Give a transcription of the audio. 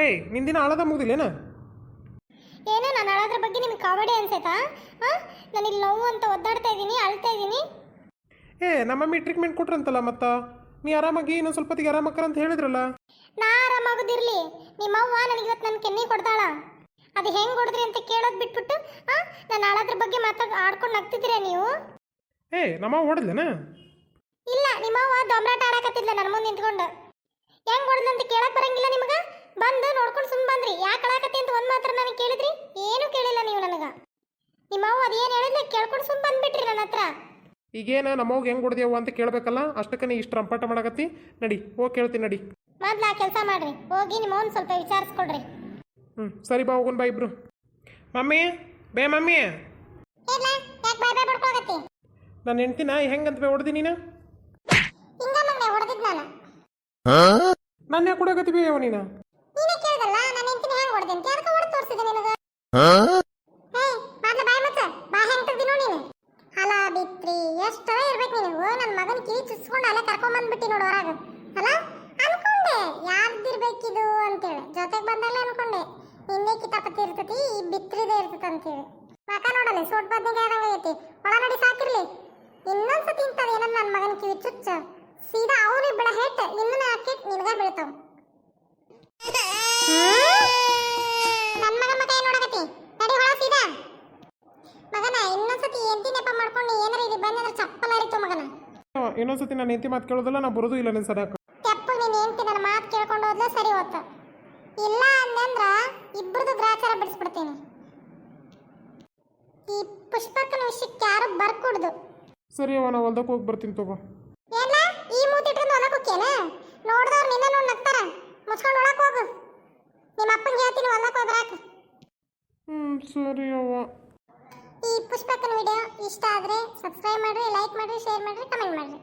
ಏಯ್ ನಿಂದಿನ ಆಳದ ಮುಗ್ದಿಲ್ಲೇನ ಏನೋ? ನಾನು ಅಳೋದ್ರ ಬಗ್ಗೆ ನಿಮ್ಗೆ ಕಾಮಿಡಿ ಅನ್ಸೈತಾ? ಹಾಂ ಇಲ್ಲಿ ನೋವು ಅಂತ ಒದ್ದಾಡ್ತಾ ಇದ್ದೀನಿ ಅಳ್ತಾ ಇದ್ದೀನಿ. ಏ ನಮ್ಮ ಮಮ್ಮಿ ಟ್ರೀಟ್ಮೆಂಟ್ ಕೊಟ್ರಂತಲ್ಲ ಮತ್ತ? ನೀ ಆರಾಮಾಗಿ ಇನ್ನೊಂದು ಸ್ವಲ್ಪ ಹೊತ್ತಿಗೆ ಆರಾಮಕ್ಕರ ಅಂತ ಹೇಳಿದ್ರಲ್ಲ? ನಾ ಆರಾಮಾಗೋದಿರ್ಲಿ ನಿಮ್ಮವ್ವ ನನಗೆ ಇವತ್ತು ನನ್ನ ಕೆನ್ನಿ ಕೊಡ್ತಾಳ ಅದು ಹೆಂಗೆ ಹೊಡೆದ್ರಿ ಅಂತ ಕೇಳೋದು ಬಿಟ್ಬಿಟ್ಟು ಹಾಂ ನಾನು ಅಳೋದ್ರ ಬಗ್ಗೆ ಮಾತಾಡ್ ಆಡ್ಕೊಂಡು ನಗ್ತಿದ್ದೀರಾ ನೀವು? ಏ ನಮ್ಮ ಹೊಡೆದ್ಲೇನ? ಇಲ್ಲ ನಿಮ್ಮವ್ವ ದೊಂಬರಾಟ ಆಡಕತ್ತಿದ್ಲ ನನ್ನ ಮುಂದೆ ನಿಂತ್ಕೊಂಡು. ಹೆಂಗೆ ಹೊಡೆದಂತ ಅಂತ ಕೇಳಕ್ ಬರಂಗಿಲ್ಲ ನಿಮಗ ಬಂದು ನೋಡ್ಕೊಂಡು ಸುಮ್ ಬಂದ್ರಿ ಯಾಕೆ ಅಳಾಕತ್ತಿ ಅಂತ ಒಂದ್ ಮಾತ್ರ ನನಗೆ ಕೇಳಿದ್ರಿ ಏನು ಕೇಳಿಲ್ಲ ನೀವು ನನಗ ನಿಮ್ಮವ್ವ ಅದೇನು ಹೇಳಿದ್ಲೆ? ಕೇಳ್ಕೊಂಡು ಸುಮ್ ಬಂದ್ಬಿಟ್ರಿ ನನ್ನ ಹತ್ರ. ಈಗೇನ ನಮ್ಮವ್ಗ ಹೆಂಗ್ ಹೊಡೆದ್ಯವ ಅಂತ ಕೇಳಬೇಕಲ್ಲ? ಅಷ್ಟಕ್ಕೆ ನೀ ಇಷ್ಟು ರಂಪಾಟ ಮಾಡಕತ್ತಿ. ನಡಿ ಹೋಗಿ ಕೇಳ್ತೀನಿ ನಡಿ. ಮೊದ್ಲು ಆ ಕೆಲಸ ಮಾಡ್ರಿ. ಹೋಗಿ ನಿಮ್ಮ ಅವ್ನ ಸ್ವಲ್ಪ ವಿಚಾರಿಸ್ಕೊಡ್ರಿ. ಹ್ಞೂ ಸರಿ ಬಾ ಹೋಗೋಣ ಬಾ ಇಬ್ರು. ಮಮ್ಮಿ ಬೇ ಮಮ್ಮಿ. ಇಲ್ಲ ಯಾಕೆ ಬಾಯ್ ಬಾಯ್ ಬಡ್ಕೊಳಕತ್ತಿ? ನನ್ನ ಹೆಂಡ್ತಿನ ಹೆಂಗಂತ ಬೇ ಹೊಡೆದಿ ನೀನು? ಹಿಂಗ ಹೊಡೆದಿದ್ ನಾನು. ನನ್ನ ಯಾಕೆ ಕೊಡಕತ್ತೀವಿ ಅವ ನೀನು? ನೀನೇ ಕೇಳಿದಲ್ಲ ನಾನು ಹೆಂಡ್ತಿನ ಹೆಂಗ್ ಹೊಡೆದೆ ಅಂತ? ಯಾಕೆ ಹೊಡೆದು ತೋರಿಸಿದೆ ನಿನಗ ಹೇ ಮೊದ್ಲು ಬಾಯ್ ಮುಚ್ಚ ಬಾ ಹೆಂಗ್ ತೆಗ್ದಿನೋ ನೀನು ಅಲ ಬಿತ್ರಿ ಎಷ್ಟೋ ಇರ್ಬೇಕು ನೀನು. ನನ್ನ ಮಗನ ಕಿವಿ ಚುಚ್ಕೊಂಡು ಅಲ್ಲೇ ಕರ್ಕೊಂಡ್ ಬಂದ್ಬಿಟ್ಟಿ ನೋಡು ಹೊರಗೆ. ಅಲ್ಲ ಅನ್ಕೊಂಡೆ. ಯಾರ್ದಿರ್ಬೇಕಿದು ಅಂತೇಳಿ. ಜೊತೆಗೆ ಬಂದಲ್ಲ ಅನ್ಕೊಂಡೆ. ನಿನ್ನೆ ಕಿತಾಪತಿ ಇರ್ತತಿ, ಈ ಬಿತ್ರಿದೆ ಇರ್ತತಿ ಅಂತೇಳಿ. ಮಕ ನೋಡಲ್ಲ ಸೋಟ್ ಬದ್ನಿಗೆ ಆದಂಗೆ ಐತಿ ಒಳ ನಡಿ ಸಾಕಿರ್ಲಿ. ಇನ್ನೊಂದ್ಸತಿ ಇಂಥದ್ದು ಏನನ್ನ ನನ್ನ ಮಗನ ಕಿವಿ ಚುಚ್ಚ? ಸೀದಾ ಅವನೇ ಬಿಡ ಹೇಟ್. ನಿನ್ನ ಹಾಕಿ ನಿನಗ ಬೀಳ್ತಾವ ನನ್ನ ಮಗ ಮಗ ಏನ್ ನೋಡಕತ್ತಿ ನಡಿ ಹೊಳ ಸೀದಾ ಮಗನ ಇನ್ನೊಂದ್ಸತಿ ಎಂತಿ ನೆಪ ಮಾಡ್ಕೊಂಡು ಚಪ್ಪ ಬಂದ್ರೆ ಚಪ್ಪಲ್ ಅರಿತು ಮಗನ ಇನ್ನೊಂದ್ಸತಿ ನಾನು ಹೆಂಡತಿ ಮಾತು ಕೇಳೋದಿಲ್ಲ ನಾ ಬರೋದು ಇಲ್ಲ ನಿನ್ನ ಸರಿಯಾಕ ತೆಪ್ಪು ನೀನು ಹೆಂಡತಿ ನನ್ನ ಮಾತು ಕೇಳ್ಕೊಂಡು ಹೋದ್ಲ ಸರಿ ಹೋತ. ಇಲ್ಲ ಅಂದಂದ್ರ ಇಬ್ಬರದು ಗ್ರಾಚಾರ ಬಿಡಿಸ್ಬಿಡ್ತೀನಿ. ಈ ಪುಷ್ಪಕ್ಕನ ವಿಷಯಕ್ಕೆ ಯಾರು ಬರ್ಕೊಡ್ದು? ಸರಿ ಅವ ನಾ ಹೊಲ್ದಕ್ಕೆ ಹೋಗಿ ಬರ್ತೀನಿ ತಗೋ. ಏನ? ಈ ಮೂತಿಟ್ಕೊಂಡು ಹೊಲಕ್ಕೆ ಹೋಗ್ಯೇನ ನೋಡ್ದವ್ರು ನಿನ್ನ ನೋಡಿ ನಗ್ತಾರ. ಮುಚ್ಕೊಂಡು ಹೋಗು. ನಿಮ್ಮ ಅಪ್ಪನ ಹೇಳ್ತೀನಿ ಹೊಲಕ್ಕೆ ಹೋಗ್ರಾಕ. ಹ್ಞೂ ಸರಿ ಅವ್ವ. ಪುಷ್ಪಕ್ಕನ ವಿಡಿಯೋ ಇಷ್ಟ ಆದರೆ ಸಬ್ಸ್ಕ್ರೈಬ್ ಮಾಡಿರಿ ಲೈಕ್ ಮಾಡಿರಿ ಶೇರ್ ಮಾಡಿರಿ ಕಮೆಂಟ್ ಮಾಡಿರಿ.